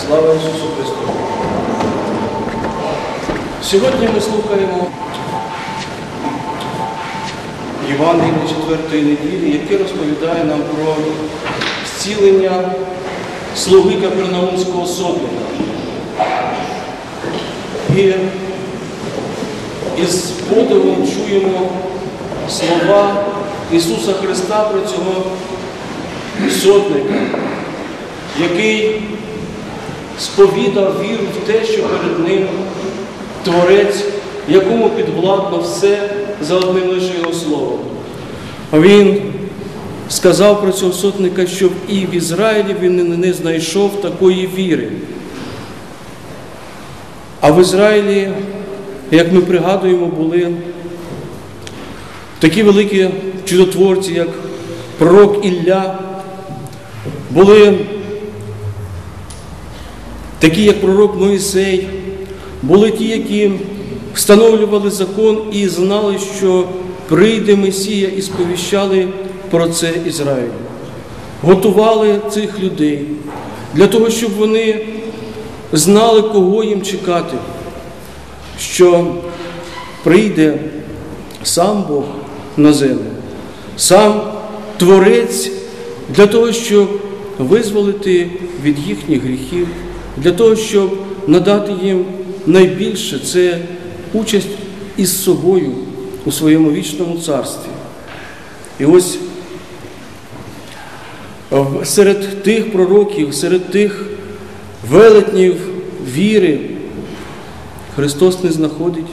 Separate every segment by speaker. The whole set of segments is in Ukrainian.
Speaker 1: Слава Ісусу Христу! Сьогодні ми слухаємо Євангелія четвертої неділі, яке розповідає нам про зцілення слуги Капернаумського сотника. І із подивом чуємо слова Ісуса Христа про цього сотника, який сповідав віру в те, що перед ним Творець, якому підвладно все за одним лише його словом. Він сказав про цього сотника, що і в Ізраїлі він не знайшов такої віри. А в Ізраїлі, як ми пригадуємо, були такі великі чудотворці, як пророк Ілля, були такі, як пророк Моїсей, були ті, які встановлювали закон і знали, що прийде Месія і сповіщали про це Ізраїлю. Готували цих людей для того, щоб вони знали, кого їм чекати, що прийде сам Бог на землю, сам Творець для того, щоб визволити від їхніх гріхів, для того, щоб надати їм найбільше це участь із собою у своєму вічному царстві. І ось серед тих пророків, серед тих велетнів віри Христос не знаходить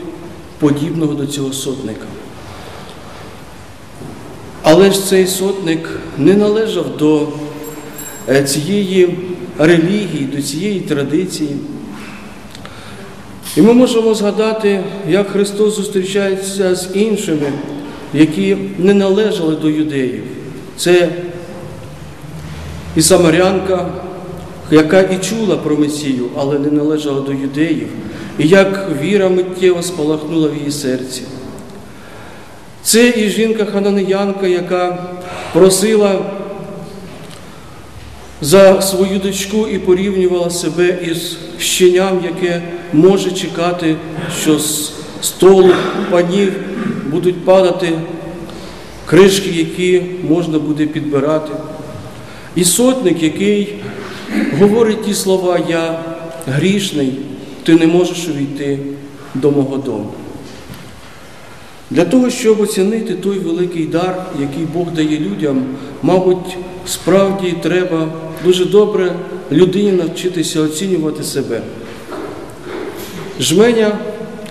Speaker 1: подібного до цього сотника. Але ж цей сотник не належав до цієї релігії, до цієї традиції. І ми можемо згадати, як Христос зустрічається з іншими, які не належали до юдеїв. Це і Самарянка, яка і чула про Месію, але не належала до юдеїв, і як віра миттєво спалахнула в її серці. Це і жінка Хананеянка, яка просила за свою дочку і порівнювала себе із щеням, яке може чекати, що з столу панів будуть падати кришки, які можна буде підбирати. І сотник, який говорить ті слова, я грішний, ти не можеш увійти до мого дому. Для того, щоб оцінити той великий дар, який Бог дає людям, мабуть, справді треба дуже добре людині навчитися оцінювати себе. Жменя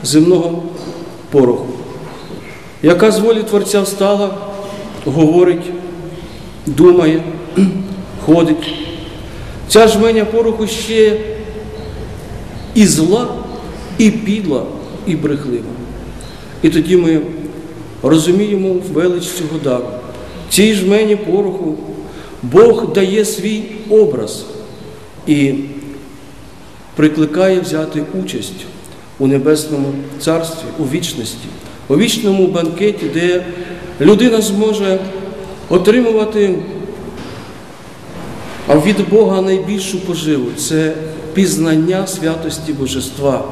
Speaker 1: земного пороху, яка з волі Творця встала, говорить, думає, ходить. Ця жменя пороху ще і зла, і підла, і брехлива. І тоді ми розуміємо велич цього дару. Цій жмені пороху Бог дає свій образ і прикликає взяти участь у Небесному Царстві, у вічності, у вічному банкеті, де людина зможе отримувати від Бога найбільшу поживу це пізнання святості Божества,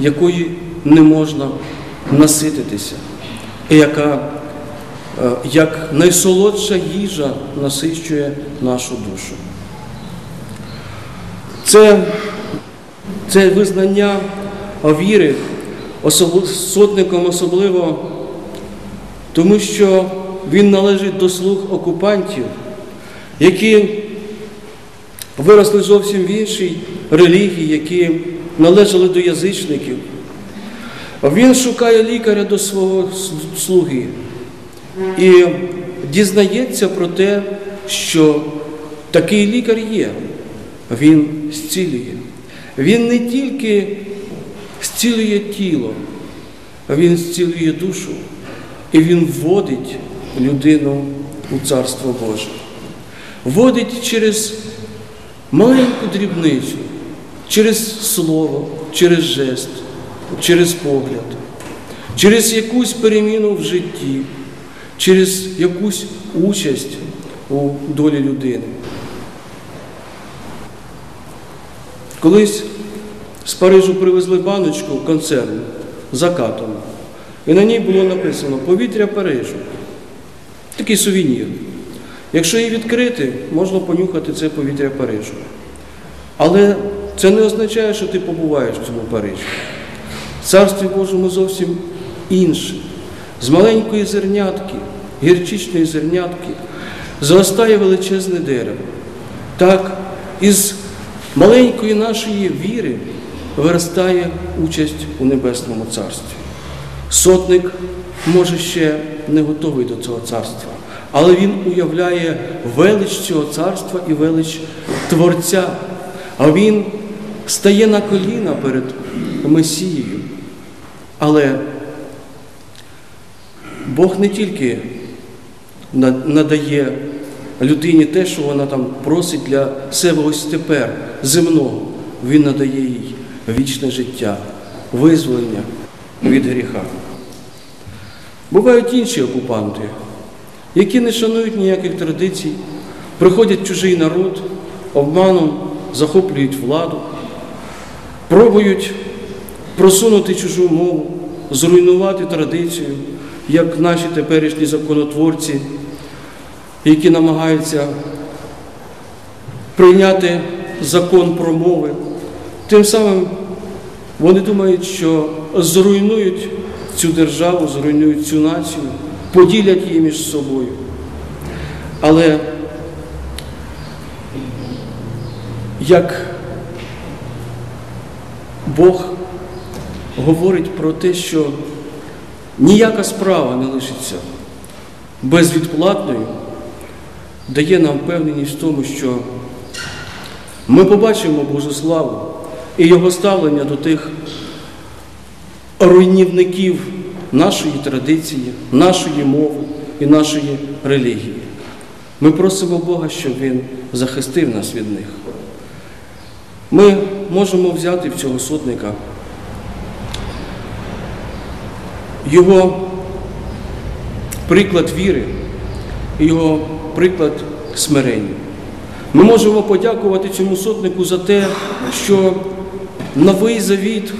Speaker 1: якої не можна насититися, і яка як найсолодша їжа насичує нашу душу. Це, це визнання віри особ... сотником особливо, тому що він належить до слуг окупантів, які виросли зовсім в іншій релігії, які належали до язичників. Він шукає лікаря до свого слуги і дізнається про те, що такий лікар є. Він зцілює. Він не тільки зцілює тіло, він зцілює душу. І він вводить людину у Царство Боже. Вводить через маленьку дрібницю, через слово, через жест, через погляд, через якусь переміну в житті, через якусь участь у долі людини. Колись з Парижу привезли баночку концерну закатану. І на ній було написано Повітря Парижу. Такий сувенір. Якщо її відкрити, можна понюхати це повітря Парижу. Але це не означає, що ти побуваєш в цьому Парижі. Царстві Божому зовсім інше. З маленької зернятки, гірчичної зернятки, зростає величезне дерево. Так, із маленької нашої віри виростає участь у Небесному Царстві. Сотник, може, ще не готовий до цього царства, але він уявляє велич цього царства і велич Творця. А він стає на коліна перед Месією. Але Бог не тільки надає людині те, що вона там просить для себе ось тепер, земного. Він надає їй вічне життя, визволення від гріха. Бувають інші окупанти, які не шанують ніяких традицій, приходять чужий народ, обманом захоплюють владу, пробують просунути чужу мову, зруйнувати традицію, як наші теперішні законотворці, які намагаються прийняти закон про мови. Тим самим вони думають, що зруйнують цю державу, зруйнують цю націю, поділять її між собою. Але як Бог говорить про те, що ніяка справа не лишиться безвідплатною, дає нам впевненість в тому, що ми побачимо Божу славу і Його ставлення до тих руйнівників нашої традиції, нашої мови і нашої релігії. Ми просимо Бога, щоб Він захистив нас від них. Ми можемо взяти в цього сотника його приклад віри, його приклад смирення. Ми можемо подякувати цьому сотнику за те, що новий завіт,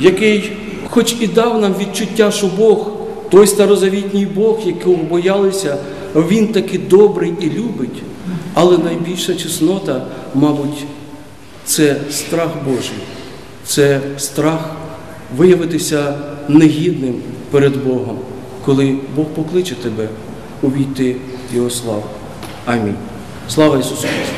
Speaker 1: який хоч і дав нам відчуття, що Бог, той старозавітній Бог, якого боялися, він таки добрий і любить, але найбільша чеснота, мабуть, це страх Божий, це страх виявитися негідним перед Богом, коли Бог покличе тебе увійти в Його славу. Амінь. Слава Ісусу Христу!